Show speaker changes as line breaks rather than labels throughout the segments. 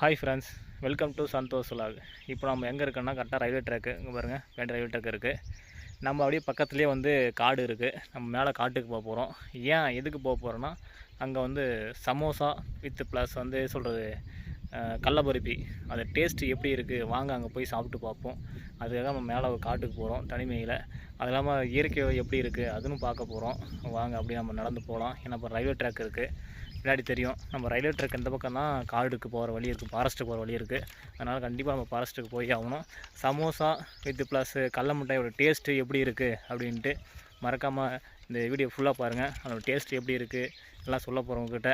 Hi friends welcome to Santhosh vlog. இப்போ நம்ம எங்கே இருக்கோன்னா கரெக்டாக ரயில்வே ட்ராக்கு இங்கே பாருங்கள் வேண்ட ரயில்வே ட்ராக் இருக்குது நம்ம அப்படியே பக்கத்துலேயே வந்து காடு இருக்குது நம்ம மேலே காட்டுக்கு போக போகிறோம் ஏன் எதுக்கு போக போகிறோன்னா அங்கே வந்து சமோசா வித் ப்ளஸ் வந்து சொல்கிறது கடலப்பருப்பி அது டேஸ்ட் எப்படி இருக்குது வாங்க அங்கே போய் சாப்பிட்டு பார்ப்போம். அதுக்காக நம்ம மேலே காட்டுக்கு போகிறோம் தனிமையில். அது இல்லாமல் இயற்கை எப்படி இருக்குது அதுவும் பார்க்க போகிறோம் வாங்க அப்படியே நம்ம நடந்து போகலாம். ஏன்னா இப்போ ரயில்வே ட்ராக் இருக்குது பின்னாடி தெரியும். நம்ம ரயில்வே ட்ராக் இந்த பக்கம் தான் காடுக்கு போகிற வழி இருக்குது ஃபாரஸ்ட்டுக்கு போகிற வழி இருக்குது அதனால் கண்டிப்பாக நம்ம ஃபாரஸ்ட்டுக்கு போய் ஆகணும். சமோசா வித் ப்ளஸ் கடல மிட்டாயோட டேஸ்ட்டு எப்படி இருக்குது அப்படின்ட்டு மறக்காமல் இந்த வீடியோ ஃபுல்லாக பாருங்கள் அதோட டேஸ்ட் எப்படி இருக்குது எல்லாம் சொல்ல போகிறவங்கக்கிட்ட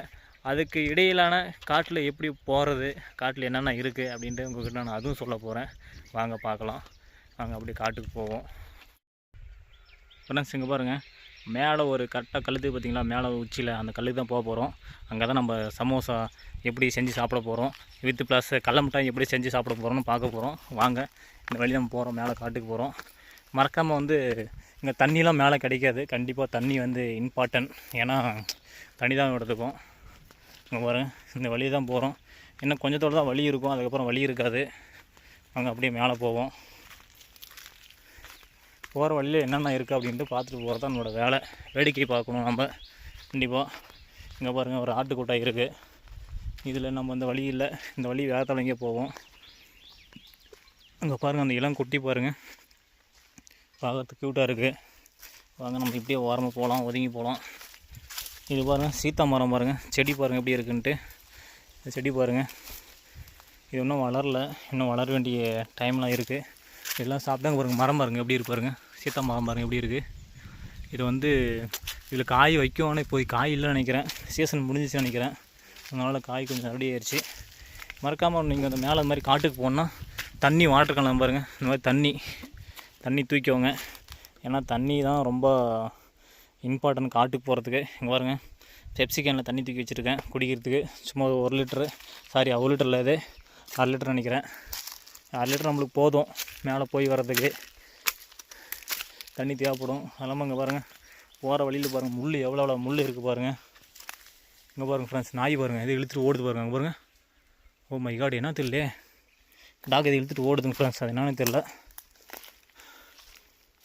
அதுக்கு இடையிலான காட்டில் எப்படி போகிறது காட்டில் என்னென்ன இருக்குது அப்படின்ட்டு உங்கள்கிட்ட நான் அதுவும் சொல்ல போகிறேன் வாங்க பார்க்கலாம். வாங்க அப்படியே காட்டுக்கு போவோம். ஃப்ரெண்ட்ஸ் இங்கே பாருங்கள் மேலே ஒரு கரெக்டாக கழுத்து பார்த்தீங்களா? மேலே உச்சியில் அந்த கழுது தான் போக போகிறோம் அங்கே தான் நம்ம சமோசா எப்படி செஞ்சு சாப்பிட போகிறோம் வித் ப்ளஸ் கடல மிட்டாய் எப்படி செஞ்சு சாப்பிட போகிறோம்னு பார்க்க போகிறோம் வாங்க இந்த வழி நம்ம போகிறோம் மேலே காட்டுக்கு போகிறோம் மறக்காமல் வந்து இங்கே தண்ணிலாம் மேலே கிடைக்காது. கண்டிப்பாக தண்ணி வந்து இம்பார்ட்டன்ட் ஏன்னா தண்ணி தான் எடுத்துக்கும் இங்கே பாருங்க இந்த வழி தான் போகிறோம் இன்னும் கொஞ்சத்தோடு தான் வழி இருக்கும். அதுக்கப்புறம் வழி இருக்காது. அங்கே அப்படியே மேலே போவோம். போகிற வழியில் என்னென்ன இருக்குது அப்படின்ட்டு பார்த்துட்டு போகிறது தான் என்னோடய வேலை. வேடிக்கை பார்க்கணும் நம்ம. கண்டிப்பாக இங்கே பாருங்கள் ஒரு ஆட்டுக்கொட்டாய் இருக்குது இதில் நம்ம இந்த வழி இல்லை. இந்த வழி வேறு தலைங்க போவோம். அங்கே பாருங்கள் அந்த இளம் குட்டி பாருங்கள் பார்க்கறதுக்கு க்யூட்டாக இருக்குது வாங்க நம்ம இப்படியே ஓரமாக போகலாம் ஒதுங்கி போகலாம் இது பாருங்கள் சீத்தா மரம் பாருங்கள் செடி பாருங்கள் எப்படி இருக்குன்ட்டு. இந்த செடி பாருங்கள் இது இன்னும் வளரல. இன்னும் வளர வேண்டிய டைம்லாம் இருக்குது இதெல்லாம் சாப்பிட்டாங்க பாருங்கள் மரம் பாருங்கள் எப்படி இருப்பாருங்க சீத்தா மரம் பாருங்கள் எப்படி இருக்குது இது வந்து இதில் காய் வைக்கும் இப்போது காய் இல்லைன்னு நினைக்கிறேன். சீசன் முடிஞ்சிச்சுன்னு நினைக்கிறேன். அதனால் காய் கொஞ்சம் ரெடி ஆயிடுச்சு மறக்காமல் நீங்கள் அந்த மேலே இந்த மாதிரி காட்டுக்கு போனால் தண்ணி வாட்டர் கலம் பாருங்கள் இந்த மாதிரி தண்ணி தண்ணி தூக்கிக்கோங்க. ஏன்னா தண்ணி தான் ரொம்ப இம்பார்ட்டன்ட் காட்டுக்கு போகிறதுக்கு இங்கே பாருங்கள் பெப்சி கேனில் தண்ணி தூக்கி வச்சுருக்கேன் குடிக்கிறதுக்கு. சும்மா ஒரு லிட்டரு சாரி ஒரு லிட்டரில் இது. அரை லிட்டர் நினைக்கிறேன். அரை லிட்டர் நம்மளுக்கு போதும். மேலே போய் வர்றதுக்கு. தண்ணி தேவைப்படும். அதெல்லாமல் இங்கே பாருங்கள் போகிற வழியில் பாருங்கள் முள் எவ்வளோ எவ்வளோ முள் இருக்குது பாருங்கள் இங்கே பாருங்கள் ஃப்ரெண்ட்ஸ் நாய் பாருங்கள் இது இழுத்துட்டு ஓடுது பாருங்கள் அங்கே பாருங்கள் ஓ oh மை காட் என்ன தெரியல டாக் இது இழுத்துட்டு ஓடுதுங்க ஃப்ரெண்ட்ஸ் அது என்னன்னு தெரில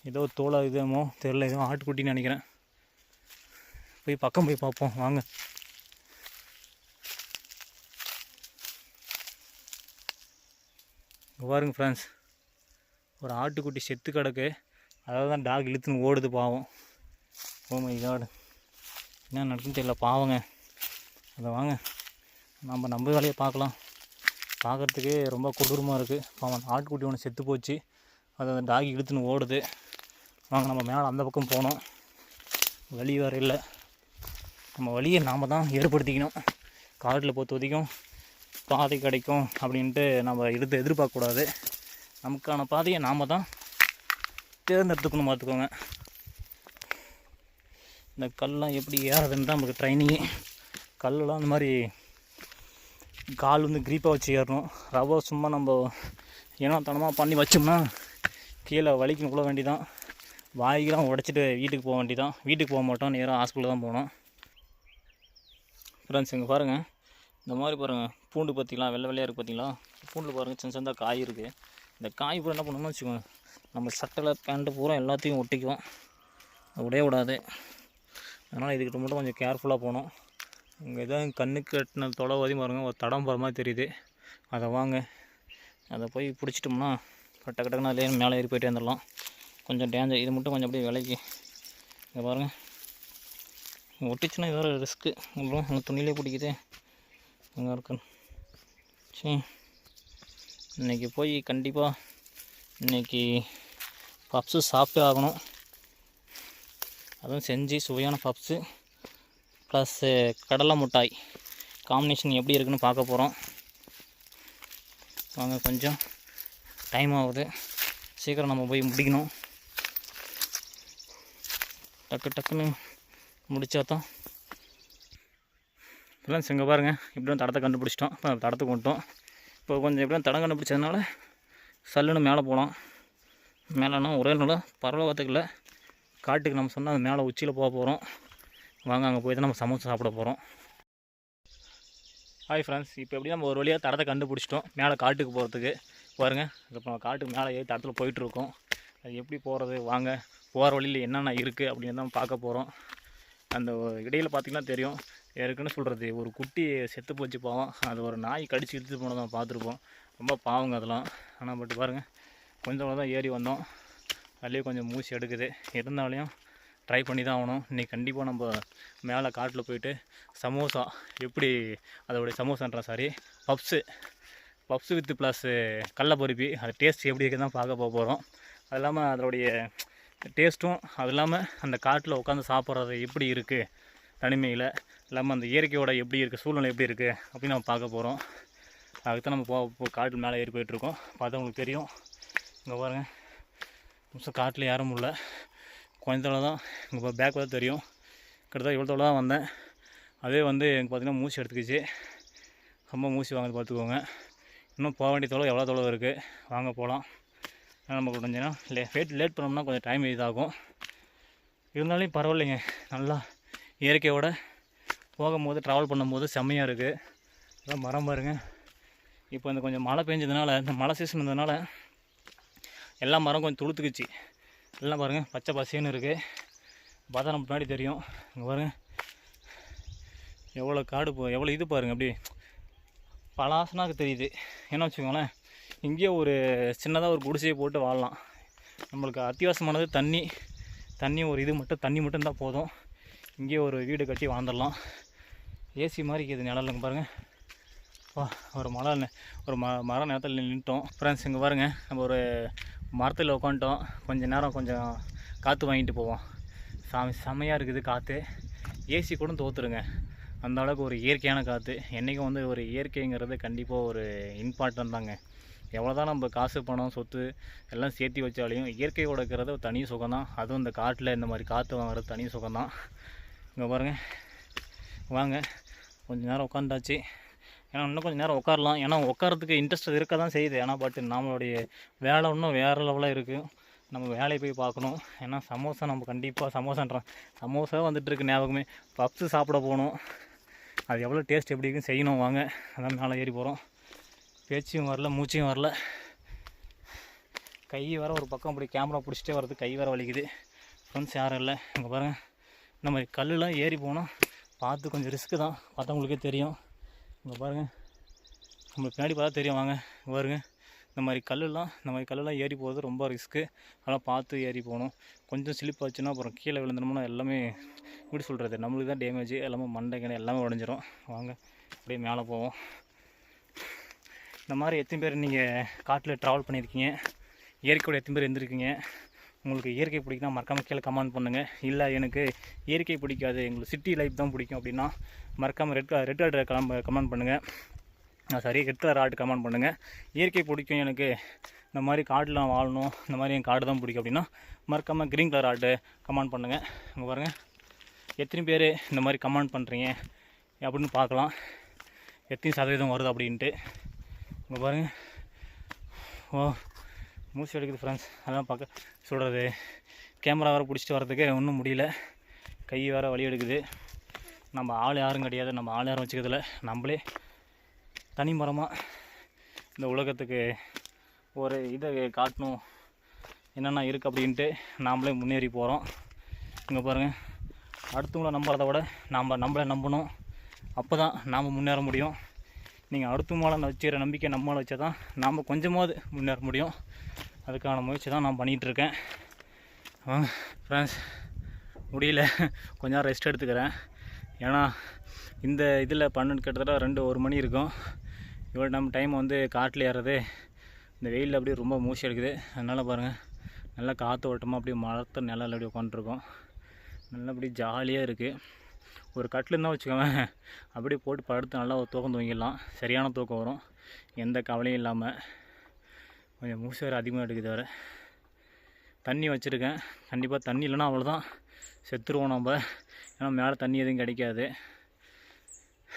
ஏதோ தோலை இதுமோ தெரில ஏதோ ஆட்டுக்குட்டின்னு நினைக்கிறேன். போய் பக்கம் போய் பார்ப்போம் வாங்க. இங்கே பாருங்க ஃப்ரெண்ட்ஸ் ஒரு ஆட்டுக்குட்டி செத்து கிடக்கு. அதாவது தான் டாக் இழுத்துன்னு ஓடுது பாவம். ஓ மை என்ன நடக்குன்னு தெரியல பாவங்க. அதை வாங்க. நம்ம நம்ம வேலையை பார்க்கலாம். பார்க்குறதுக்கே ரொம்ப கொடூரமாக இருக்குது பாவம் ஆட்டுக்குட்டி ஒன்று செத்து போச்சு. அதை அந்த டாக் இழுத்துன்னு ஓடுது. வாங்க நம்ம மேலே அந்த பக்கம் போனோம். வழி வேறு இல்லை. நம்ம வழியை நாம் தான் ஏற்படுத்திக்கணும். காட்டில் பொறுத்த வரைக்கும் பாதை கிடைக்கும் அப்படின்ட்டு நம்ம எடுத்து எதிர்பார்க்கக்கூடாது. நமக்கான பாதையை நாம் தான் தேர்ந்தெடுத்துக்கணும் பார்த்துக்கோங்க. இந்த கல்லாம் எப்படி ஏறதுன்னு தான் நமக்கு ட்ரைனிங்கு கல்லெலாம் அந்த மாதிரி கால் வந்து க்ரீப்பாக வச்சு ஏறணும். ரவை சும்மா நம்ம ஏனோத்தனமாக பண்ணி வச்சோம்னா கீழே வலிக்கணும் கூட வேண்டிதான். வாய்க்கெலாம் உடச்சிட்டு வீட்டுக்கு போக வேண்டிதான். வீட்டுக்கு போக மாட்டோம் நேராக ஹாஸ்பிட்டல் தான் போகணும். ஃப்ரெண்ட்ஸ் இங்கே பாருங்கள் இந்த மாதிரி பாருங்கள் பூண்டு பார்த்திங்களா வெள்ளை வெள்ளையாக இருக்குது பார்த்தீங்களா பூண்டில் பாருங்கள் சின்ன சின்னதாக காய் இருக்குது இந்த காய் பூரா என்ன பண்ணணும்னு வச்சுக்கோங்க. நம்ம சட்டையில் பேண்ட்டு பூரா எல்லாத்தையும் ஒட்டிக்கும் விடவே விடாது. அதனால் இதுக்கிட்ட மட்டும் கொஞ்சம் கேர்ஃபுல்லாக போகணும். இங்கே எதாவது கண்ணுக்கு கட்டின தொலைவதி பாருங்கள் ஒரு தடம் போகிற மாதிரி தெரியுது. அதை வாங்க. அதை போய் பிடிச்சிட்டோம்னா கட்ட டக்குன்னு அதிலே மேலே ஏறி போயிட்டே வந்துடலாம் கொஞ்சம் டேஞ்சர் இது மட்டும் கொஞ்சம் அப்படியே விலைக்கு. இங்கே பாருங்கள் ஒட்டிச்சுன்னா இது வேறு ரிஸ்க்கு அப்புறம் அந்த துணியிலே பிடிக்குது. அங்கே இருக்கு. சரி இன்றைக்கி போய் கண்டிப்பாக இன்றைக்கி பப்ஸு சாப்பிட்டு ஆகணும். அதுவும் செஞ்சு சுவையான பப்ஸு. ப்ளஸ்ஸு கடலை மிட்டாய். காம்பினேஷன் எப்படி இருக்குன்னு பார்க்க போகிறோம் வாங்க கொஞ்சம் டைம் ஆகுது. சீக்கிரம் நம்ம போய் முடிக்கணும். டக்கு டக்குன்னு முடித்தா தான். ஃப்ரெண்ட்ஸ் இங்கே பாருங்கள் இப்படியும் தடத்தை கண்டுபிடிச்சிட்டோம். இப்போ தடத்தை கொண்டோம் இப்போ கொஞ்சம் எப்படியும் தடம் கண்டுபிடிச்சதுனால சல்லுன்னு மேலே போகலாம். மேலேனா ஒரே நாள் பரவத்துக்கில் காட்டுக்கு நம்ம சொன்னால் அது மேலே உச்சியில் போக போகிறோம் வாங்க அங்கே போய் தான் நம்ம சமோசா சாப்பிட போகிறோம் ஹாய் ஃப்ரெண்ட்ஸ் இப்போ எப்படி நம்ம ஒரு வழியாக தடத்தை கண்டுபிடிச்சிட்டோம். மேலே காட்டுக்கு போகிறதுக்கு பாருங்க இப்போ காட்டுக்கு மேலே ஏறி தடத்தில் போயிட்டுருக்கோம் அது எப்படி போகிறது வாங்க போகிற வழியில் என்னென்ன இருக்குது அப்படின்னு தான் பார்க்க போகிறோம் அந்த இடையில் பார்த்திங்கன்னா தெரியும். இருக்குன்னு சொல்கிறது ஒரு குட்டி செத்து போச்சு போவோம். அது ஒரு நாய் கடிச்சு இழுத்து போனதை பார்த்துருப்போம். ரொம்ப பாவங்க அதெல்லாம். ஆனால் பட் பாருங்கள் கொஞ்சம் தான் ஏறி வந்தோம். அதுலேயே கொஞ்சம் மூச்சு எடுக்குது. இருந்தாலையும் ட்ரை பண்ணி தான் ஆகணும். இன்றைக்கி கண்டிப்பாக நம்ம மேலே காட்டில் போயிட்டு சமோசா எப்படி அதோடைய சமோசான்ற சாரி பப்ஸு பப்ஸு வித்து ப்ளஸ்ஸு கடல பருப்பி அது டேஸ்ட் எப்படி இருக்குதுன்னு பார்க்க போக போகிறோம் அது இல்லாமல் அதோடைய டேஸ்ட்டும் அது இல்லாமல் அந்த காட்டில் உட்காந்து சாப்பிட்றது எப்படி இருக்குது தனிமையில் இல்லாமல் அந்த இயற்கையோட எப்படி இருக்குது சூழ்நிலை எப்படி இருக்குது அப்படின்னு நம்ம பார்க்க போகிறோம் அதுக்கு தான் நம்ம போ காட்டு மேலே ஏறி போயிட்டுருக்கோம். பார்த்தா உங்களுக்கு தெரியும். இங்கே பாருங்கள் நிமிஷம் காட்டில் யாரும் இல்லை கொஞ்ச தான் இங்கே பேக் தான் தெரியும். கிட்டத்தட்ட இவ்வளோ தூரம் தான் வந்தேன். அதே வந்து எனக்கு பார்த்திங்கன்னா மூச்சு எடுத்துக்கிச்சு. ரொம்ப மூச்சு வாங்க பார்த்துக்கோங்க. இன்னும் போக வேண்டிய தொலைவு எவ்வளோ தொலைவு இருக்குது வாங்க போகலாம் நம்ம கொஞ்சம் லே வெயிட் லேட் பண்ணோம்னா கொஞ்சம் டைம் இதாகும். இருந்தாலும் பரவாயில்லைங்க. நல்லா இயற்கையோடு போகும்போது ட்ராவல் பண்ணும்போது செம்மையாக இருக்குது அதான் மரம் பாருங்கள் இப்போ இந்த கொஞ்சம் மழை பெஞ்சதுனால இந்த மழை சீசன் இருந்ததுனால எல்லா மரம் கொஞ்சம் துளுத்துக்குச்சு. எல்லாம் பாருங்கள் பச்சை பசேன்னு இருக்குது பார்த்தா நம்ம தெரியும். இங்கே பாருங்கள் எவ்வளோ காடு போ எவ்வளோ இது பாருங்கள் அப்படி பலாசனாக்கு தெரியுது. என்ன வச்சுக்கோங்களேன் இங்கேயே ஒரு சின்னதாக ஒரு குடிசையை போட்டு வாழலாம். நம்மளுக்கு அத்தியாவசியமானது தண்ணி. தண்ணி ஒரு இது மட்டும் தண்ணி மட்டும் இருந்தால் போதும். இங்கேயே ஒரு வீடு கட்டி வாழ்ந்துடலாம். ஏசி மாதிரி இருக்குது நிழலுங்க பாருங்கள் ஒரு மலை ஒரு ம மர நேரத்தில் நின்றுட்டோம் ஃப்ரெண்ட்ஸ் இங்கே பாருங்க. நம்ம ஒரு மரத்தில் உட்காந்துட்டோம் கொஞ்சம் நேரம் கொஞ்சம் காற்று வாங்கிட்டு போவோம். சாமி செம்மையாக இருக்குது காற்று ஏசி கூட தோத்துருங்க. அந்த அளவுக்கு ஒரு இயற்கையான காற்று என்றைக்கும் வந்து ஒரு இயற்கைங்கிறது கண்டிப்பாக ஒரு இம்பார்ட்டன்ட் தாங்க. எவ்வளோ தான் நம்ம காசு பணம் சொத்து எல்லாம் சேர்த்து வச்சாலையும் இயற்கையோட இருக்கிறது தனி சுகம்தான் அதுவும் இந்த காட்டில் இந்த மாதிரி காற்று வாங்குறது தனி சுகம்தான் இங்கே பாருங்கள் வாங்க. கொஞ்சம் நேரம் உட்காந்தாச்சு ஏன்னா இன்னும் கொஞ்சம் நேரம் உட்காரலாம். ஏன்னா உட்காரத்துக்கு இன்ட்ரெஸ்ட் இருக்க தான் செய்யுது. ஏன்னா பட் நம்மளுடைய வேலை இன்னும் வேறு லெவலாக இருக்குது நம்ம வேலையை போய் பார்க்கணும். ஏன்னா சமோசா நம்ம கண்டிப்பாக சமோசான்ற சமோசா வந்துட்டுருக்கு ஞாபகமே. பப்ஸு சாப்பிட போகணும். அது எவ்வளோ டேஸ்ட் எப்படி இருக்குன்னு செய்யணும் வாங்க. அதான் மேலே ஏறி போகிறோம் பேச்சும் வரல மூச்சையும் வரல. கை வர ஒரு பக்கம் அப்படி கேமரா பிடிச்சிட்டே வர்றது கை வர வலிக்குது. ஃப்ரெண்ட்ஸ் யாரும் இல்லை. இங்கே பாருங்கள் இந்த மாதிரி கல்லுலாம் ஏறி போனால் பார்த்து கொஞ்சம் ரிஸ்க்கு தான். பார்த்தவங்களுக்கே தெரியும். இங்கே பாருங்கள் நம்மளுக்கு பின்னாடி பார்த்தா தெரியும். வாங்க பாருங்கள் பாருங்க. இந்த மாதிரி கல்லுலாம் இந்த மாதிரி கல்லுலாம் ஏறி போகிறது ரொம்ப ரிஸ்க்கு அதெல்லாம் பார்த்து ஏறி போகணும். கொஞ்சம் ஸ்லிப் ஆச்சுன்னா அப்புறம் கீழே விழுந்தோம்னா எல்லாமே எப்படி சொல்கிறது நம்மளுக்கு தான் டேமேஜ் எல்லாமே மண்டை எல்லாமே உடஞ்சிரும். வாங்க அப்படியே மேலே போவோம். இந்த மாதிரி எத்தனை பேர் நீங்கள் காட்டில் ட்ராவல் பண்ணியிருக்கீங்க? இயற்கையோட எத்தனை பேர் இருந்திருக்கீங்க? உங்களுக்கு இயற்கை பிடிக்குன்னா மறக்காமல் கீழே கமெண்ட் பண்ணுங்கள் இல்லை எனக்கு இயற்கை பிடிக்காது. எங்களுக்கு சிட்டி லைஃப் தான் பிடிக்கும் அப்படின்னா மறக்காமல் ரெட் கலர் ரெட் கலர் கலம் கமெண்ட் பண்ணுங்கள் sorry red colour art comment பண்ணுங்கள் இயற்கை பிடிக்கும் எனக்கு. இந்த மாதிரி காட்டில் வாழணும். இந்த மாதிரி என் காடு தான் பிடிக்கும் அப்படின்னா மறக்காமல் க்ரீன் கலர் ஆர்ட்டு கமெண்ட் பண்ணுங்கள் அங்கே பாருங்கள் எத்தனை பேர் இந்த மாதிரி கமெண்ட் பண்ணுறீங்க அப்படின்னு பார்க்கலாம். எத்தனை சதவீதம் வருது அப்படின்ட்டு. இங்கே பாருங்கள் ஓ மூச்சு எடுக்குது ஃப்ரெண்ட்ஸ் அதெல்லாம் பார்க்க சொல்கிறது கேமரா வேறு பிடிச்சிட்டு வரதுக்கு ஒன்றும் முடியல. கை வேறு வலி எடுக்குது. நம்ம ஆள் யாரும் கிடையாது. நம்ம ஆள் யாரும் வச்சுக்கிறதுல நம்மளே தனி மரமாக இந்த உலகத்துக்கு ஒரு இதை காட்டணும். என்னென்ன இருக்குது அப்படின்ட்டு நாமளே முன்னேறி போகிறோம் இங்கே பாருங்கள் அடுத்தவங்கள நம்புறத விட நாம் நம்மளை நம்பணும். அப்போ தான் நாம் முன்னேற முடியும். நீங்கள் அடுத்த மேலே வச்சுக்கிற நம்பிக்கை நம்மளால் மேலே வச்சா தான் நாம் கொஞ்சமாவது முன்னேற முடியும். அதுக்கான முயற்சி தான் நான் பண்ணிகிட்ருக்கேன். வாங்க ஃப்ரெண்ட்ஸ் முடியல. கொஞ்சம் நேரம் ரெஸ்ட் எடுத்துக்கிறேன். ஏன்னா இந்த இதில் பன்னெண்டு கிட்டத்தட்ட ரெண்டு ஒரு மணி இருக்கும். இவ்வளோ நம்ம டைம் வந்து காட்டில் ஏறது இந்த வெயிலில் அப்படியே ரொம்ப மூச்சு எடுக்குது அதனால் பாருங்கள் நல்லா காற்று ஓட்டமாக அப்படியே மரத்து நிழல் அப்படியே உட்காந்துருக்கோம். நல்லா அப்படியே ஜாலியாக இருக்குது ஒரு கட்டில் இருந்தால் வச்சுக்கோங்க அப்படியே போட்டு படுத்து நல்லா ஒரு தூக்கம் தூங்கிடலாம். சரியான தூக்கம் வரும். எந்த கவலையும் இல்லாமல் கொஞ்சம் மூசு வேறு அதிகமாக எடுக்குது வேறு. தண்ணி வச்சுருக்கேன். கண்டிப்பாக தண்ணி இல்லைன்னா அவ்வளோதான் செத்துருவோம் நம்ம ஏன்னா மேலே தண்ணி எதுவும் கிடைக்காது.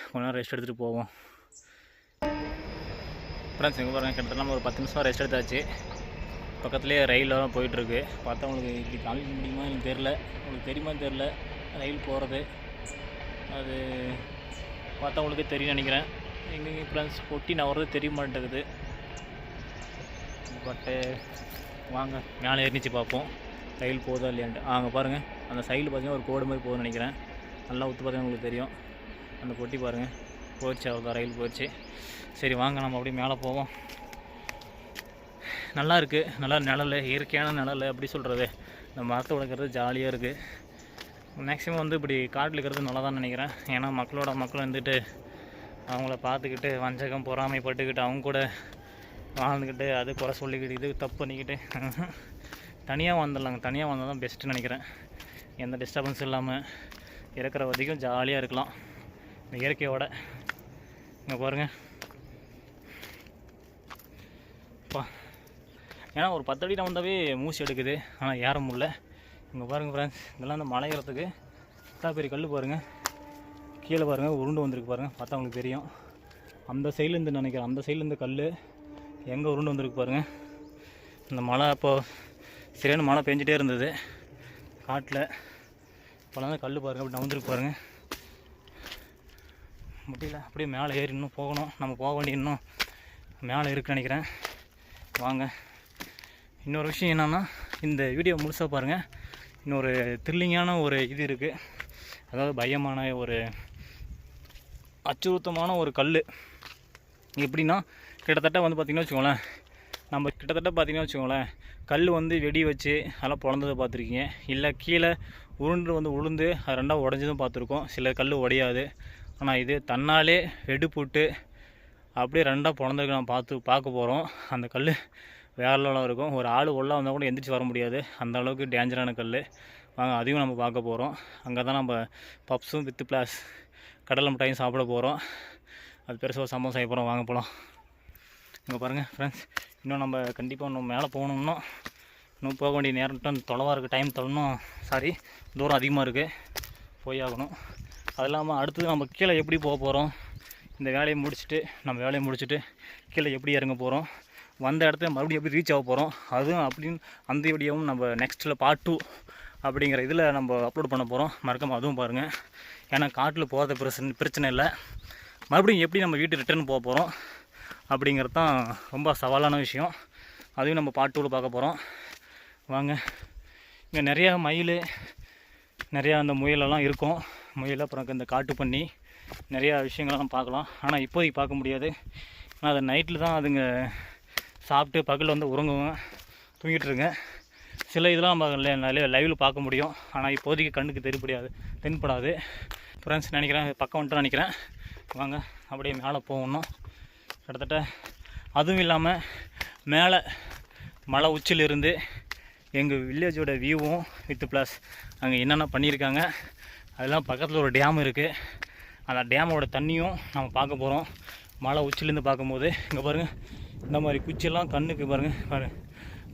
கொஞ்ச நேரம் ரெஸ்ட் எடுத்துகிட்டு போவோம். ஃப்ரெண்ட்ஸ் எங்கே பாருங்கள் கிட்டத்தட்ட நம்ம ஒரு பத்து நிமிஷம் ரெஸ்ட் எடுத்தாச்சு. பக்கத்துலேயே ரயில் வர போயிட்டுருக்கு. பார்த்தா உங்களுக்கு இப்படி காமிக்க முடியுமா எனக்கு தெரில உங்களுக்கு தெரியுமா தெரில ரயில் போகிறது அது பார்த்தா உங்களுக்கு தெரியும் நினைக்கிறேன். எங்கெங்க ஃப்ரெண்ட்ஸ் ஒட்டி நான் வர்றது தெரிய மாட்டேங்குது. பட்டு வாங்க. மேலே ஏறிச்சு பார்ப்போம். ரயில் போதா இல்லையான்ட்டு. அங்கே பாருங்கள் அந்த சைடில் பார்த்தீங்கன்னா ஒரு கோடு மாதிரி போகுதுன்னு நினைக்கிறேன். நல்லா ஒத்து பார்த்தீங்கன்னா உங்களுக்கு தெரியும். அந்த பொட்டி பாருங்கள் போயிடுச்சு அவ்வளோதான் ரயில் போயிடுச்சு சரி வாங்க நம்ம அப்படியே மேலே போவோம். நல்லா இருக்குது நல்லா நிழல். இயற்கையான நிழல் அப்படி சொல்கிறது இந்த மரத்தை உடைக்கிறது ஜாலியாக இருக்குது மேக்ஸிமம் வந்து இப்படி காட்டில் இருக்கிறது நல்லா தான் நினைக்கிறேன். ஏன்னா மக்களோட மக்கள் வந்துட்டு அவங்கள பார்த்துக்கிட்டு வஞ்சகம் பொறாமைப்பட்டுக்கிட்டு அவங்க கூட வாழ்ந்துக்கிட்டு அது குறை சொல்லிக்கிட்டு இது தப்பு பண்ணிக்கிட்டு. தனியாக வந்துடலாங்க தனியாக வந்தால் தான் பெஸ்ட்டுன்னு நினைக்கிறேன். எந்த டிஸ்டர்பன்ஸ் இல்லாமல் இருக்கிற வரைக்கும் ஜாலியாக இருக்கலாம். இந்த இயற்கையோட. இங்கே பாருங்கள் பா. ஏன்னா ஒரு பத்து அடி வந்தாவே மூசி எடுக்குது. ஆனால் ஏற முடில இங்கே பாருங்கள் ஃப்ரெண்ட்ஸ் இதெல்லாம் அந்த மலை ஏறத்துக்கு இத்தா பெரிய கல் பாருங்கள் கீழே பாருங்கள் உருண்டு வந்திருக்கு பாருங்கள் பார்த்தா உங்களுக்கு தெரியும். அந்த சைட்லேருந்து நினைக்கிறேன். அந்த சைட்லேருந்து கல் எங்கே உருண்டு வந்திருக்கு பாருங்கள் இந்த மழை அப்போது சரியான மழை பெஞ்சிட்டே இருந்தது. காட்டில் இப்போலாம் தான் கல் பாருங்கள் அப்படி நவந்துருக்கு பாருங்கள் முடியல அப்படியே மேலே ஏறி இன்னும் போகணும். நம்ம போக வேண்டிய இன்னும் மேலே இருக்குன்னு நினைக்கிறேன். வாங்க. இன்னொரு விஷயம் என்னென்னா இந்த வீடியோ முழுசாக பாருங்கள் இன்னொரு த்ரில்லிங்கான ஒரு இது இருக்குது அதாவது பயமான ஒரு அச்சுறுத்தமான ஒரு கல் எப்படின்னா கிட்டத்தட்ட வந்து பார்த்திங்கன்னா வச்சுக்கோங்களேன் நம்ம கிட்டத்தட்ட பார்த்திங்கன்னா வச்சுக்கோங்களேன் கல் வந்து வெடி வச்சு அதெல்லாம் பிறந்ததை பார்த்துருக்கீங்க. இல்லை கீழே உருண்டு வந்து உளுந்து அது ரெண்டாக உடஞ்சதும் பார்த்துருக்கோம். சில கல் உடையாது. ஆனால் இது தன்னாலே வெடி போட்டு அப்படியே ரெண்டாக பிறந்திருக்கு நம்ம பார்த்து பார்க்க போகிறோம் அந்த கல் வேற லெவலாக இருக்கும். ஒரு ஆள் உள்ளே வந்தால் கூட எந்திரிச்சு வர முடியாது. அந்த அளவுக்கு டேஞ்சரான கல். வாங்க அதையும் நம்ம பார்க்க போகிறோம் அங்கே தான் நம்ம பப்ஸும் வித்து ப்ளாஸ் கடலை மிட்டாயும் சாப்பிட போகிறோம் அது பெருசாக சம்பவம் செய்ய போகிறோம் வாங்க போகலாம் இங்கே பாருங்கள் ஃப்ரெண்ட்ஸ் இன்னும் நம்ம கண்டிப்பாக இன்னும் மேலே போகணும்னா இன்னும். போக வேண்டிய நேரம் தொலைவாக இருக்குது டைம் தொலைனும் சாரி தூரம் அதிகமாக இருக்குது போய் ஆகணும். அது இல்லாமல் அடுத்தது நம்ம கீழே எப்படி போக போகிறோம் இந்த வேலையை முடிச்சுட்டு நம்ம வேலையை முடிச்சுட்டு கீழே எப்படி இறங்க போகிறோம் வந்த இடத்துல மறுபடியும் எப்படி ரீச் ஆக போகிறோம் அதுவும் அப்படின்னு அந்த வீடியோவும் நம்ம நெக்ஸ்ட்டில் பார்ட் டூ அப்படிங்கிற இதில் நம்ம அப்லோட் பண்ண போகிறோம் மறக்காமல் அதுவும் பாருங்கள் ஏன்னா காட்டில் போகாத பிரச்சனை பிரச்சனை இல்லை. மறுபடியும் எப்படி நம்ம வீட்டு ரிட்டர்ன் போக போகிறோம் அப்படிங்கிறது தான் ரொம்ப சவாலான விஷயம். அதையும் நம்ம பார்ட் டூவில் பார்க்க போகிறோம் வாங்க. இங்கே நிறையா மயில் நிறையா அந்த முயலெல்லாம் இருக்கும். முயல் அப்புறம் இந்த காட்டு பண்ணி நிறையா விஷயங்கள்லாம் பார்க்கலாம். ஆனால் இப்போதைக்கு பார்க்க முடியாது. ஆனால் அதை நைட்டில் தான் அதுங்க சாப்பிட்டு பகலில் வந்து உறங்குவேன் தூங்கிட்டுருங்க சில இதெல்லாம் நம்ம லைவில் பார்க்க முடியும். ஆனால் இப்போதைக்கு கண்ணுக்கு தெரியப்படாது தென்படாது. ஃப்ரெண்ட்ஸ் நினைக்கிறேன் பக்கம் வந்துட்டு நினைக்கிறேன். வாங்க அப்படியே மேலே போகணும் கிட்டத்தட்ட அதுவும் இல்லாமல் மேலே மலை உச்சிலிருந்து எங்கள் வில்லேஜோட வியூவும் வித்து ப்ளஸ் அங்கே என்னென்ன பண்ணியிருக்காங்க அதெல்லாம் பக்கத்தில் ஒரு டேம் இருக்குது அந்த டேமோட தண்ணியும் நம்ம பார்க்க போகிறோம் மலை உச்சிலேருந்து பார்க்கும்போது இங்கே பாருங்கள் இந்த மாதிரி குச்சியெல்லாம் கண்ணுக்கு பாருங்கள் பாரு.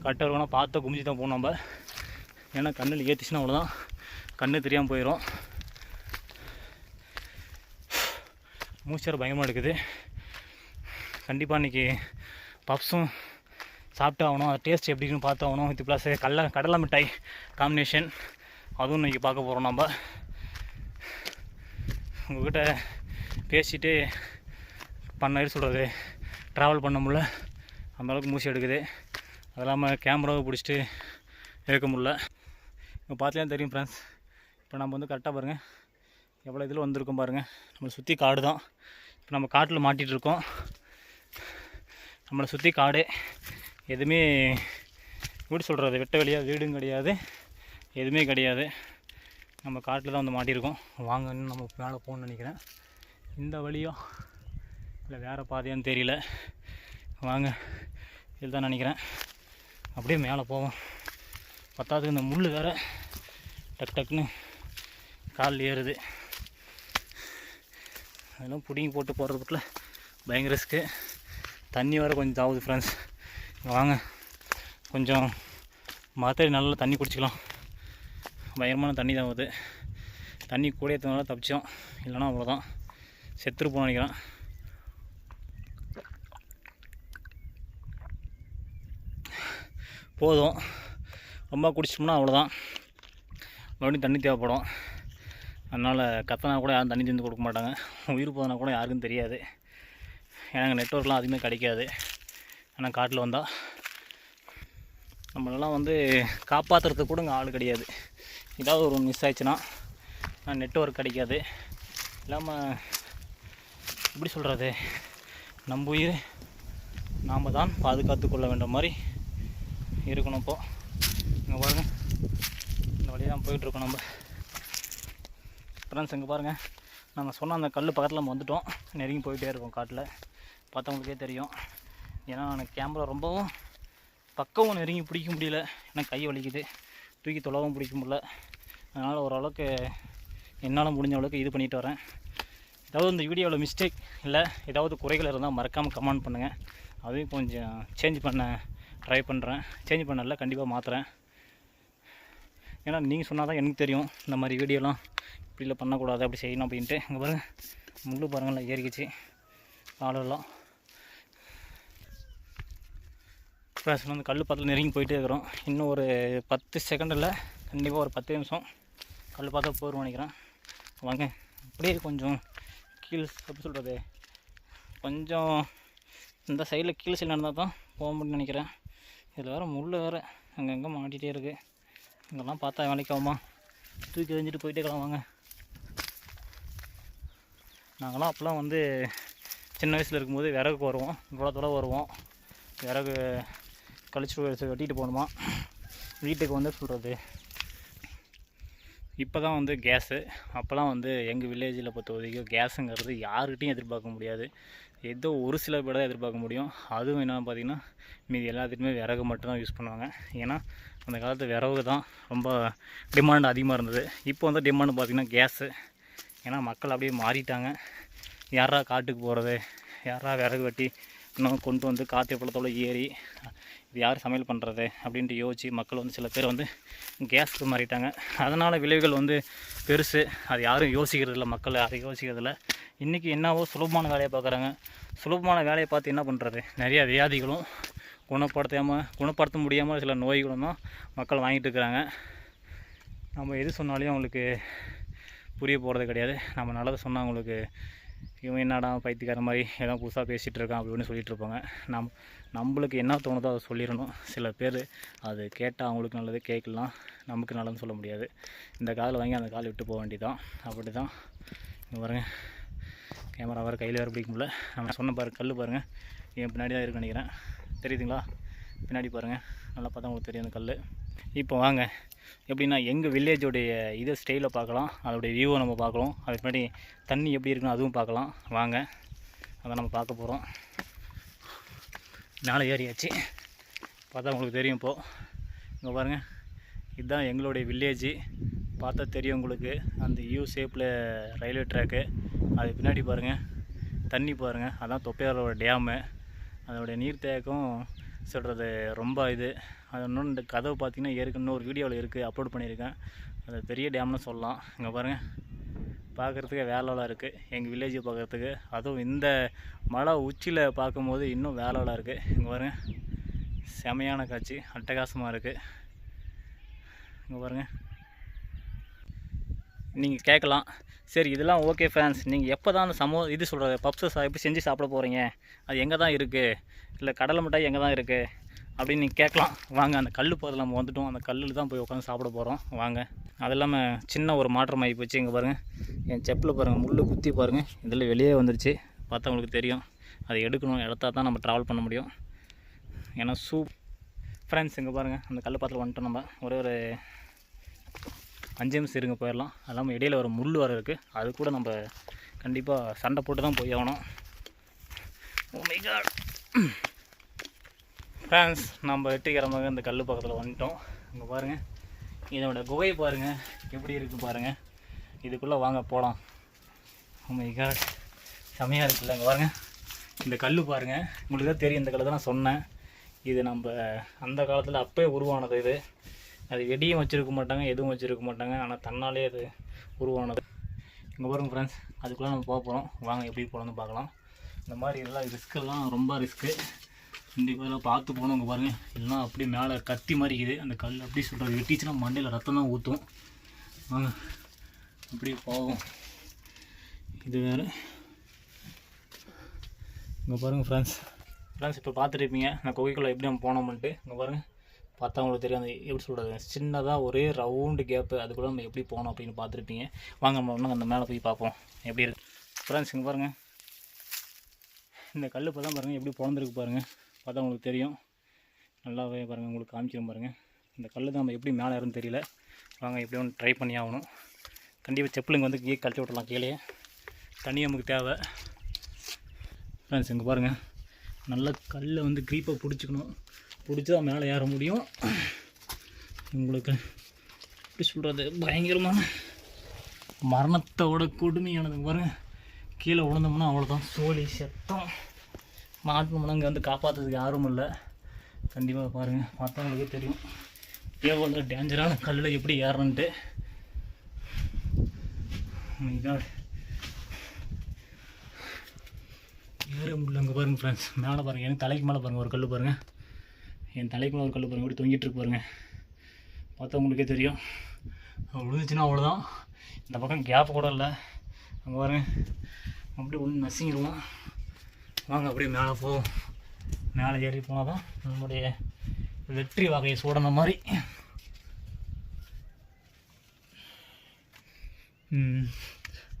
இருக்கணும் பார்த்து குமிச்சு தான் போகணும் நம்ம ஏன்னா கண்ணில் ஏற்றிச்சுன்னா அவ்வளோதான் கண்ணு தெரியாமல் போயிடும் மூச்சர் பயமாக இருக்குது. கண்டிப்பாக இன்றைக்கி பப்ஸும் சாப்பிட்டு ஆகணும். அது டேஸ்ட் எப்படி இருக்குன்னு பார்த்து ஆகணும். இது ப்ளஸ் கடலை கடலை மிட்டாய் காம்பினேஷன் அதுவும் இன்றைக்கி பார்க்க போகிறோம் நம்ம உங்கள்கிட்ட பேசிட்டு பண்ண சொல்கிறது ட்ராவல் பண்ண முடில அந்தளவுக்கு மூசி எடுக்குது. அது இல்லாமல் கேமராவை பிடிச்சிட்டு எடுக்க முடில இப்போ பார்த்தீங்கன்னா தெரியும் ஃப்ரெண்ட்ஸ் இப்போ நம்ம வந்து கரெக்டாக பாருங்கள் எவ்வளோ இதில் வந்திருக்கோம் பாருங்கள் நம்மளை சுற்றி காடு தான் இப்போ நம்ம காட்டில் மாட்டிகிட்டு இருக்கோம். நம்மளை சுற்றி காடு எதுவுமே எப்படி சொல்கிறது வெட்ட வெளியாக வீடும் கிடையாது எதுவுமே கிடையாது. நம்ம காட்டில் தான் வந்து மாட்டியிருக்கோம். வாங்கன்னு நம்ம மேலே போகணும்னு நினைக்கிறேன். இந்த வழியோ இல்லை வேறு பாதையான்னு தெரியல. வாங்க இதுதான் நினைக்கிறேன். அப்படியே மேலே போவோம். பத்தாதுக்கு இந்த முள் வேறு டக் டக்குன்னு காலில் ஏறுது. அதெல்லாம் பிடிங்கி போட்டு போடுறதுக்குள்ள பயங்கர ரிஸ்க்கு தண்ணி வர கொஞ்சம் தாவுது ஃப்ரெண்ட்ஸ் வாங்க. கொஞ்சம் மரத்தடி நல்லா தண்ணி குடிச்சிக்கலாம். பயங்கரமான தண்ணி தாவுது. தண்ணி கூட ஏற்றனால தப்பிச்சோம். இல்லைன்னா அவ்வளோதான் செத்துருப்போம் நினைக்கிறேன். போதும். ரொம்ப குடிச்சிட்டோம்னா அவ்வளோதான் மறுபடியும் தண்ணி தேவைப்படும். அதனால் கத்தனா கூட யாரும் தண்ணி தந்து கொடுக்க மாட்டாங்க. உயிர் போதனா கூட யாருக்கும் தெரியாது. எனக்கு நெட்ஒர்க்லாம் அதிகமாக கிடைக்காது. ஆனால் காட்டில் வந்தால் நம்மளெல்லாம் வந்து காப்பாற்றுறதுக்கு கூட இங்கே ஆள் கிடையாது. ஏதாவது ஒரு மிஸ் ஆயிடுச்சுன்னா நெட்ஒர்க் கிடைக்காது. இல்லாமல் எப்படி சொல்கிறது நம்ம உயிர் நாம் தான் பாதுகாத்து கொள்ள வேண்ட மாதிரி இருக்கணும் இப்போது இங்கே பாருங்கள் இந்த வழியாக தான் போயிட்டுருக்கோம் நம்ம. ஃப்ரெண்ட்ஸ் இங்கே பாருங்கள் நாங்கள் சொன்ன அந்த கல் பக்கத்தில் நம்ம வந்துட்டோம். நெருங்கி போயிட்டே இருக்கோம் காட்டில். பார்த்தவங்களுக்கே தெரியும். ஏன்னா எனக்கு கேமரா ரொம்பவும் பக்கமும் நெருங்கி பிடிக்க முடியல. எனக்கு கை வலிக்குது. தூக்கி தொலைவும் பிடிக்க முடியல. அதனால் ஓரளவுக்கு என்னால் முடிஞ்ச அளவுக்கு இது பண்ணிட்டு வரேன். ஏதாவது இந்த வீடியோவில் மிஸ்டேக் இல்லை ஏதாவது குறைகள் இருந்தால் மறக்காமல் கமெண்ட் பண்ணுங்கள் அதையும் கொஞ்சம் சேஞ்ச் பண்ண ட்ரை பண்ணுறேன் சேஞ்ச் பண்ணல கண்டிப்பாக மாற்றுறேன் ஏன்னா நீங்கள் சொன்னால் தான் எனக்கு தெரியும். இந்த மாதிரி வீடியோலாம் இப்படிலாம் பண்ணக்கூடாது அப்படி செய்யணும் அப்படின்ட்டு. இங்கே பாருங்கள் முள் பாருங்களேன் ஏறிக்கிச்சு. காலெல்லாம். இப்போ வந்து கல் பார்த்து நெருங்கி போயிட்டே இருக்கிறோம். இன்னும் ஒரு பத்து செகண்டில் கண்டிப்பாக ஒரு பத்து நிமிஷம் கல் பார்த்தா போகிறோம் நினைக்கிறேன். வாங்க. அப்படியே கொஞ்சம். கீழ் எப்படி சொல்கிறது கொஞ்சம் இந்த சைடில் கீழ் சைடில் நடந்தால் தான் போக முடியும்னு நினைக்கிறேன். இதில் வேறு முள் வேறு அங்கங்கே மாட்டிகிட்டே இருக்குது இங்கெல்லாம் பார்த்தா வேலைக்கு தூக்கி எறிஞ்சிட்டு போயிட்டே இருக்கலாம். வாங்க. நாங்களாம் அப்போலாம் வந்து சின்ன வயசில் இருக்கும்போது விறகுக்கு வருவோம். இவ்வளோ தூரம் வருவோம். விறகு கழிச்சு வெட்டிட்டு போகணுமா? வீட்டுக்கு வந்து சொல்கிறது இப்போ தான் வந்து கேஸு. அப்போல்லாம் வந்து எங்கள் வில்லேஜில் பொறுத்த வரைக்கும் கேஸுங்கிறது யாருக்கிட்டையும் எதிர்பார்க்க முடியாது. ஏதோ ஒரு சில பேர் தான் எதிர்பார்க்க முடியும். அதுவும் என்ன பார்த்தீங்கன்னா மீதி எல்லாத்துக்குமே விறகு மட்டும்தான் யூஸ் பண்ணுவாங்க. ஏன்னா அந்த காலத்து விறகு தான் ரொம்ப டிமாண்ட் அதிகமாக இருந்தது. இப்போ வந்து டிமாண்ட் பார்த்திங்கன்னா கேஸு. ஏன்னா மக்கள் அப்படியே மாறிட்டாங்க. யாரா காட்டுக்கு போகிறது யாரா விறகு வெட்டி இன்னும் கொண்டு வந்து காற்று பழத்தோடு ஏறி இது யார் சமையல் பண்ணுறது அப்படின்ட்டு யோசிச்சு மக்கள் வந்து சில பேர் வந்து கேஸ்க்கு மாறிட்டாங்க. அதனால் விளைவுகள் வந்து பெருசு. அது யாரும் யோசிக்கிறதில்ல மக்கள் யாரும் யோசிக்கிறதில்ல. இன்றைக்கி என்னவோ சுலபமான வேலையை பார்க்குறாங்க. சுலபமான வேலையை பார்த்து என்ன பண்ணுறது நிறையா வியாதிகளும் குணப்படுத்தாமல் குணப்படுத்த முடியாமல் சில நோய்களும் தான் மக்கள் வாங்கிட்டு இருக்கிறாங்க. நம்ம எது சொன்னாலையும் அவங்களுக்கு புரிய போகிறது கிடையாது. நம்ம நல்லதை சொன்னால் அவங்களுக்கு இவன் என்னடா பைத்தியக்கார மாதிரி ஏதோ புதுசாக பேசிகிட்டு இருக்கான் அப்படின்னு சொல்லிகிட்டு இருப்பாங்க. நம் நம்மளுக்கு என்ன தோணுதோ அதை சொல்லிடணும். சில பேர் அது கேட்டால் அவங்களுக்கு நல்லது கேட்கலாம். நமக்கு நல்லதுன்னு சொல்ல முடியாது. இந்த காதில் வாங்கி அந்த கால் விட்டு போக வேண்டியதான் அப்படி தான் இங்கே கேமரா வேறு கையில் வேறு பிடிக்க முடியல. நம்ம சொன்ன பாரு கல் பாருங்கள் என் பின்னாடி தான் இருக்குன்னு நினைக்கிறேன். தெரியுதுங்களா? பின்னாடி பாருங்கள் நல்லா பார்த்தா உங்களுக்கு தெரியும் அந்த கல் இப்போ வாங்க. எப்படின்னா எங்கள் வில்லேஜோடைய இதை ஸ்டைலை பார்க்கலாம். அதோடைய வியூவை நம்ம பார்க்கலாம். அதுக்கு முன்னாடி தண்ணி எப்படி இருக்குன்னு அதுவும் பார்க்கலாம். வாங்க. அதை நம்ம பார்க்க போகிறோம் மேலே ஏறியாச்சு. பார்த்தா உங்களுக்கு தெரியும் இப்போது இங்கே பாருங்கள் இதுதான் எங்களுடைய வில்லேஜு பார்த்தா தெரியும் உங்களுக்கு. அந்த யூ ஷேப்பில் ரயில்வே ட்ராக்கு அது பின்னாடி பாருங்கள் தண்ணி பாருங்கள் அதான் தொப்பையாரோட டேமு அதோடைய நீர்த்தேக்கம் சொல்கிறது ரொம்ப இது. அது இன்னொன்று இந்த கதவு பார்த்திங்கன்னா ஏற்கனவே ஒரு வீடியோவில் இருக்குது அப்லோட் பண்ணியிருக்கேன். அது பெரிய டேம்னு சொல்லலாம். இங்கே பாருங்கள் பார்க்குறதுக்கு வேலைலாம் இருக்குது எங்கள் வில்லேஜை பார்க்குறதுக்கு. அதுவும் இந்த மலை உச்சியில் பார்க்கும்போது இன்னும் வேலைலாம் இருக்குது இங்கே பாருங்கள் செமையான காட்சி. அட்டகாசமாக இருக்குது இங்கே பாருங்கள் நீங்கள் கேட்கலாம். சரி இதெல்லாம் ஓகே ஃபேன்ஸ் நீங்கள் எப்போ தான் அந்த சமோ இது சொல்கிறது பப்ஸை எப்படி செஞ்சு சாப்பிட போகிறீங்க அது எங்கே தான் இருக்குது இல்லை கடலை மிட்டாய் எங்கே தான் இருக்குது அப்படின்னு நீங்கள் கேட்கலாம். வாங்க அந்த கல் போதில் நம்ம வந்துட்டோம். அந்த கல்லில் தான் போய் உட்காந்து சாப்பிட போகிறோம் வாங்க. அது இல்லாமல் சின்ன ஒரு மாற்றம் ஆகி போச்சு இங்கே பாருங்கள் என் செப்பில் பாருங்கள் முள் குத்தி பாருங்கள் இதில் வெளியே வந்துருச்சு. பார்த்தா உங்களுக்கு தெரியும். அதை எடுக்கணும். எடுத்தால் தான் நம்ம ட்ராவல் பண்ண முடியும். ஏன்னா சூப் ஃப்ரெண்ட்ஸ் இங்கே பாருங்கள் அந்த கல் பாத்தில் வந்துட்டோம் நம்ம. ஒரே ஒரு அஞ்சு நிமிஷம் இருங்க போயிடலாம். அது இல்லாமல் இடையில ஒரு முள் வர இருக்குது அது கூட நம்ம கண்டிப்பாக சண்டை போட்டு தான் போய் ஆகணும். ஓ மை காட் ஃப்ரெண்ட்ஸ் நம்ம வெற்றிகரமாக இந்த கல் பக்கத்தில் வந்துட்டோம். இங்கே பாருங்கள் இதோட குகை பாருங்கள் எப்படி இருக்குது பாருங்கள் இதுக்குள்ளே வாங்க போகலாம் ஓ oh காட் செமையாக இருக்குல்ல இங்கே பாருங்கள் இந்த கல் பாருங்கள் உங்களுக்கு தான் தெரியும் இந்த கல் தான் நான் சொன்னேன். இது நம்ம அந்த காலத்தில் அப்போயே உருவானது இது. அது வெடியும் வச்சுருக்க மாட்டாங்க எதுவும் வச்சுருக்க மாட்டாங்க. ஆனால் தன்னாலே அது உருவானது. இங்கே பாருங்கள் ஃப்ரெண்ட்ஸ் அதுக்குள்ளே நம்ம போக போகிறோம் வாங்க எப்படி போகலான்னு பார்க்கலாம். இந்த மாதிரி இதெல்லாம் ரிஸ்க்கெல்லாம் ரொம்ப ரிஸ்க்கு கண்டிப்பாக எல்லாம் பார்த்து போகணும் பாருங்கள் எல்லாம் அப்படியே மேலே கத்தி மாதிரி இருக்குது. அந்த கல் அப்படி சொல்கிறது வெட்டிச்சுன்னா மண்டையில் ரத்தம் தான் ஊற்றும் வாங்க அப்படியே போகும் இது வேறு. இங்கே பாருங்கள் ஃப்ரெண்ட்ஸ் ஃப்ரெண்ட்ஸ் இப்போ பார்த்துருப்பீங்க நான் கொகைக்குள்ளே எப்படி நம்ம போனோம்ன்ட்டு. இங்கே பாருங்கள் பார்த்தா உங்களுக்கு தெரியும். அந்த எப்படி சொல்கிறது சின்னதாக ஒரே ரவுண்டு கேப்பு அதுக்குள்ளே நம்ம எப்படி போனோம் அப்படின்னு பார்த்துருப்பீங்க வாங்க நம்ம ஒன்று அந்த மேலே போய் பார்ப்போம். எப்படி இருக்கு? ஃப்ரெண்ட்ஸ் இங்கே பாருங்கள் இந்த கல் இப்போ தான் பாருங்கள் எப்படி பிறந்திருக்கு பாருங்கள் பார்த்தா உங்களுக்கு தெரியும். நல்லாவே பாருங்கள் உங்களுக்கு காமிக்கிறோம் பாருங்கள் இந்த கல் தான் நம்ம எப்படி மேலே இருந்து தெரியல. வாங்க எப்படி ஒன்று ட்ரை பண்ணி ஆகணும். கண்டிப்பாக செப்பலுங்க வந்து கீ கழட்டி விட்றலாம் கீழே தண்ணி நமக்கு தேவை. ஃப்ரெண்ட்ஸ் இங்கே பாருங்கள் நல்லா கல்லை வந்து க்ரீப்பை பிடிச்சிக்கணும். பிடிச்சி தான் மேலே ஏற முடியும். உங்களுக்கு எப்படி சொல்கிறது பயங்கரமான மரணத்தோட கொடுமையானது. பாருங்கள் கீழே விழுந்தோம்னா அவ்வளோதான் சோழி செத்தம். மாட்டணும்னா இங்கே வந்து காப்பாற்றுறதுக்கு யாரும் இல்லை. கண்டிப்பாக பாருங்கள் பார்த்தவங்களுக்கே தெரியும். எவ்வளோ டேஞ்சரான கல்லில் எப்படி ஏறணுன்ட்டு oh ஏற முடியல அங்கே பாருங்கள் ஃப்ரெண்ட்ஸ் மேலே பாருங்கள் எனக்கு தலைக்கு மேலே பாருங்கள் ஒரு கல் பாருங்கள் என் தலைக்கு மேலே ஒரு கல் பாருங்கள் இப்படி தொங்கிட்டு பாருங்கள் பார்த்தவங்களுக்கே தெரியும். விழுந்துச்சுன்னா அவ்வளோதான் இந்த பக்கம் கேப் கூட இல்லை. அங்கே பாருங்கள் அப்படியே ஒன்று நசிங்கிடுவோம் வாங்க அப்படியே மேலே போ. மேலே ஏறி போனால் தான் நம்முடைய வெற்றி வகையை சூடன மாதிரி.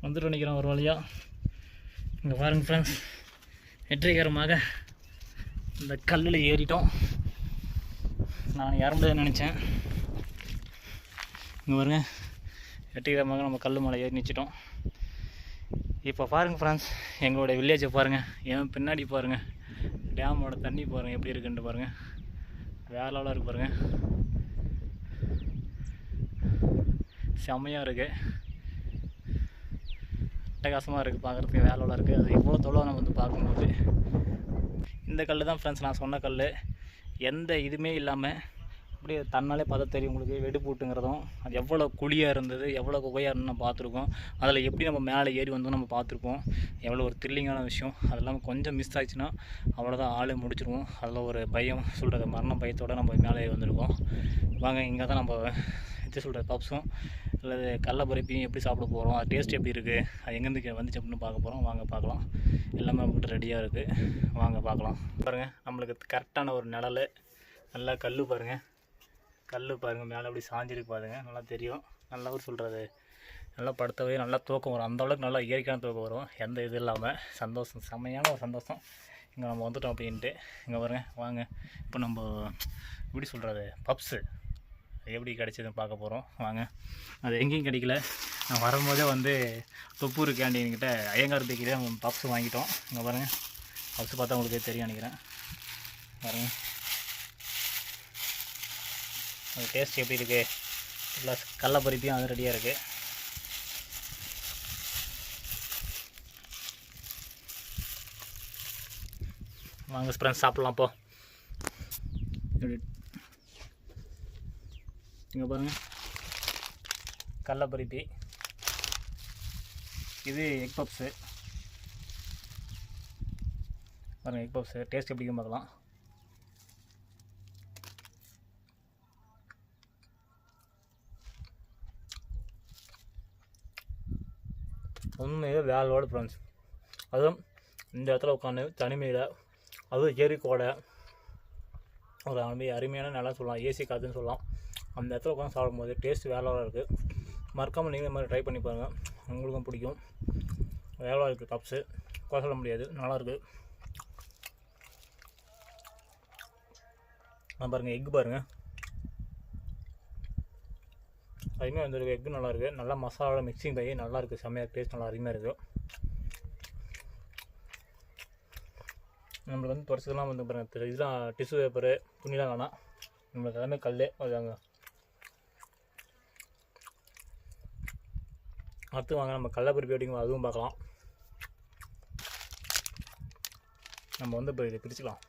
வந்துட்டு நினைக்கிறேன் ஒரு வழியாக இங்கே பாருங்க ஃப்ரெண்ட்ஸ் வெற்றிகரமாக இந்த கல்லில் ஏறிட்டோம். நான் ஏற முடியாதுன்னு நினச்சேன். இங்கே பாருங்க வெற்றிகரமாக நம்ம கல் மலை ஏறி நிச்சிட்டோம். இப்போ பாருங்கள் ஃப்ரெண்ட்ஸ் எங்களோட வில்லேஜை பாருங்கள் என் பின்னாடி பாருங்கள் டேமோட தண்ணி பாருங்கள் எப்படி இருக்குன்ட்டு பாருங்கள் வேற லெவலாக இருக்கு பாருங்கள் செம்மையாக இருக்குது அட்டகாசமாக இருக்குது பார்க்குறதுக்கு வேலையோட இருக்குது அது எவ்வளோ தொலைவு நம்ம வந்து பார்க்கும்போது. இந்த கல் தான் ஃப்ரெண்ட்ஸ் நான் சொன்ன கல் எந்த இதுவுமே இல்லாமல் அப்படியே தன்னாலே பார்த்தா தெரியும் உங்களுக்கு. வெடிப்பூட்டுங்கிறதும் அது எவ்வளோ குழியாக இருந்தது எவ்வளோ குகையாக இருந்து நம்ம பார்த்துருக்கோம். அதில் எப்படி நம்ம மேலே ஏறி வந்தோம் நம்ம பார்த்துருப்போம். எவ்வளோ ஒரு த்ரில்லிங்கான விஷயம். அது இல்லாமல் கொஞ்சம் மிஸ் ஆச்சுன்னா அவ்வளோதான் ஆளே முடிச்சிருவோம். அதில் ஒரு பயம் சொல்கிறது மரண பயத்தோடு நம்ம மேலே ஏறி வந்திருக்கோம். வாங்க இங்கே தான் நம்ம எப்படி சொல்கிறது பப்ஸும் அல்லது கடல பருப்பியும் எப்படி சாப்பிட போகிறோம் அது டேஸ்ட் எப்படி இருக்குது அது எங்கேருந்து வந்துச்சு அப்படின்னு பார்க்க போகிறோம் வாங்க பார்க்கலாம். எல்லாமே நம்மகிட்ட ரெடியாக இருக்குது வாங்க பார்க்கலாம். பாருங்கள் நம்மளுக்கு கரெக்டான ஒரு நிழல். நல்லா கல் பாருங்கள் கல் பாருங்கள் மேலே அப்படி சாஞ்சிருக்கு பாருங்கள் நல்லா தெரியும். நல்லா ஒரு சொல்கிறது நல்லா படுத்தவே நல்லா தூக்கம் வரும். அந்த அளவுக்கு நல்லா இயற்கையான தூக்கம் வரும். எந்த இது இல்லாமல் சந்தோஷம். செம்மையான ஒரு சந்தோஷம். இங்கே நம்ம வந்துட்டோம் அப்படின்ட்டு. இங்கே பாருங்க வாங்க. இப்போ நம்ம எப்படி சொல்கிறது பப்ஸு. எப்படி கிடைச்சதுன்னு பார்க்க போகிறோம் வாங்க. அது எங்கேயும் கிடைக்கல. நான் வரும்போதே வந்து தொப்பூர் கேண்டீன்கிட்ட ஐயங்கார் பேக்கிலே நம்ம பப்ஸ் வாங்கிட்டோம். இங்கே பாருங்கள் பப்ஸ் பார்த்தா உங்களுக்கே தெரியும் நினைக்கிறேன். பாருங்கள் அது டேஸ்ட் எப்படி இருக்குது ப்ளஸ் கடலப்பருப்பியும் அது ரெடியாக இருக்குது வாங்க ஃப்ரெண்ட்ஸ் சாப்பிட்லாம் போ. இங்கே பாருங்கள் கடலப்பருப்பி இது எக் பப்ஸு பாருங்கள் எக் பப்ஸு டேஸ்ட் எப்படி பார்க்கலாம். உண்மையே வேலையோட ஃப்ரெண்ட்ஸ் அதுவும் இந்த இடத்துல உட்காந்து தனிமையில் அதுவும் ஏரிக்கோடை ஒரு அருமை அருமையான நல்லா சொல்லலாம் ஏசி காற்றுன்னு சொல்லலாம். அந்த இடத்துல உட்காந்து சாப்பிடும்போது டேஸ்ட் வேலையோட இருக்குது மறக்காமல் நீங்களும் இந்த மாதிரி ட்ரை பண்ணி பாருங்கள் உங்களுக்கும் பிடிக்கும். வேலை இருக்குது பப்ஸு குறை சொல்ல முடியாது. நல்லாயிருக்கு நான் பாருங்கள் எக் பாருங்கள் அருமையாக வந்துருக்கு எக்கு நல்லாயிருக்கு. நல்லா மசாலா மிக்சிங் பண்ணி நல்லா இருக்குது செம்மையாக டேஸ்ட் நல்லா அருமையாக இருக்குது நம்மளுக்கு வந்து தொடச்சதெல்லாம் வந்து பாருங்கள் இதெல்லாம் டிஷ்யூ பேப்பரு துணிலாம் வேணாம். நம்மளுக்கு எல்லாமே கல் அதுதாங்க அடுத்து வாங்க நம்ம கடலப்பருப்பி அப்படிங்க அதுவும் பார்க்கலாம். நம்ம வந்து இப்போ இதை பிரிச்சுக்கலாம்.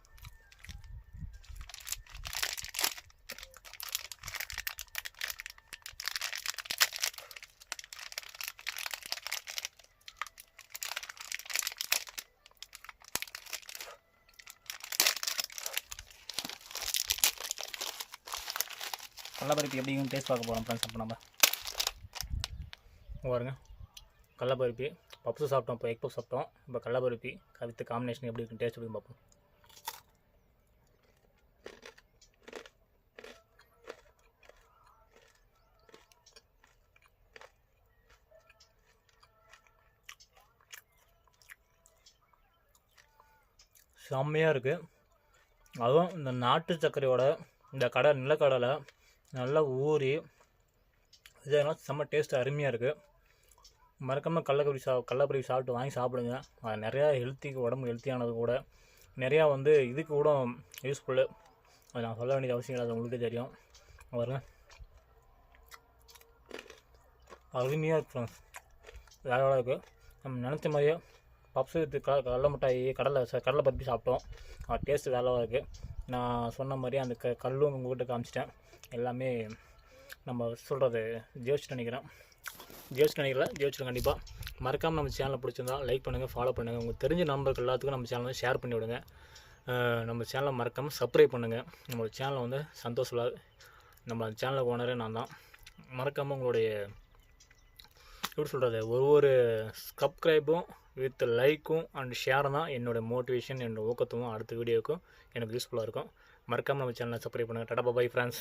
கடலப்பருப்பி எப்படியும் டேஸ்ட் பார்க்க போகிறோம் ஃப்ரெண்ட்ஸ் அப்போ நம்ம. பாருங்க. கடலப்பருப்பி பப்ஸு சாப்பிட்டோம் இப்போ எக் பப் சாப்பிட்டோம். இப்போ கடலப்பருப்பி வித் காம்பினேஷன் எப்படி இருக்குன்னு டேஸ்ட் எப்படி பார்ப்போம். செம்மையாக இருக்குது அதுவும் இந்த நாட்டு சர்க்கரையோட இந்த கடை நிலக்கடலை நல்லா ஊறி இதெல்லாம் செம்ம டேஸ்ட் அருமையாக இருக்குது மறக்காமல் கடலக்கறி சா கடலப்பருவி சாப்பிட்டு வாங்கி சாப்பிடுங்க. அது நிறையா ஹெல்த்திக்கு உடம்பு ஹெல்த்தியானது கூட. நிறையா வந்து இதுக்கு கூட யூஸ்ஃபுல்லு அது நான் சொல்ல வேண்டியது அவசியம் இல்லை அது உங்களுக்கே தெரியும். வருங்க அருமையாக இருக்கு ஃப்ரெண்ட்ஸ் இருக்குது நம்ம நினச்ச மாதிரியே பப்ஸ் வித்து க கடலை மிட்டாயி கடலை ச கடலை பருப்பி சாப்பிட்டோம். டேஸ்ட்டு வேலைவாக இருக்குது நான் சொன்ன மாதிரி அந்த க கல்லும் உங்கள்கிட்ட காமிச்சிட்டேன். எல்லாமே நம்ம சொல்கிறது ஜெயிச்சுட்டு நினைக்கிறேன். ஜெயிச்சுட்டு நினைக்கல ஜெயிச்சிடும் கண்டிப்பாக மறக்காமல் நம்ம சேனலை பிடிச்சிருந்தா லைக் பண்ணுங்கள் ஃபாலோ பண்ணுங்கள் உங்களுக்கு தெரிஞ்ச நம்பர் எல்லாத்துக்கும் நம்ம சேனலை ஷேர் பண்ணி விடுங்க. நம்ம சேனலை மறக்காமல் சப்ஸ்கிரைப் பண்ணுங்கள் நம்மளோட சேனலை வந்து சந்தோஷ் நம்ம நம்ம சேனலை ஓனரே நான் தான். மறக்காமல் உங்களுடைய எப்படி சொல்கிறது ஒரு ஒரு சப்ஸ்கிரைபும் வித் லைக்கும் அண்ட் ஷேரும் தான் என்னோடய மோட்டிவேஷன் என்னோடய ஊக்கத்துவம் அடுத்த வீடியோவுக்கும் எனக்கு யூஸ்ஃபுல்லாக இருக்கும். மறக்காமல் நம்ம சேனலை சப்ஸ்கிரைப் பண்ணுங்கள் டடா பாய் ஃப்ரெண்ட்ஸ்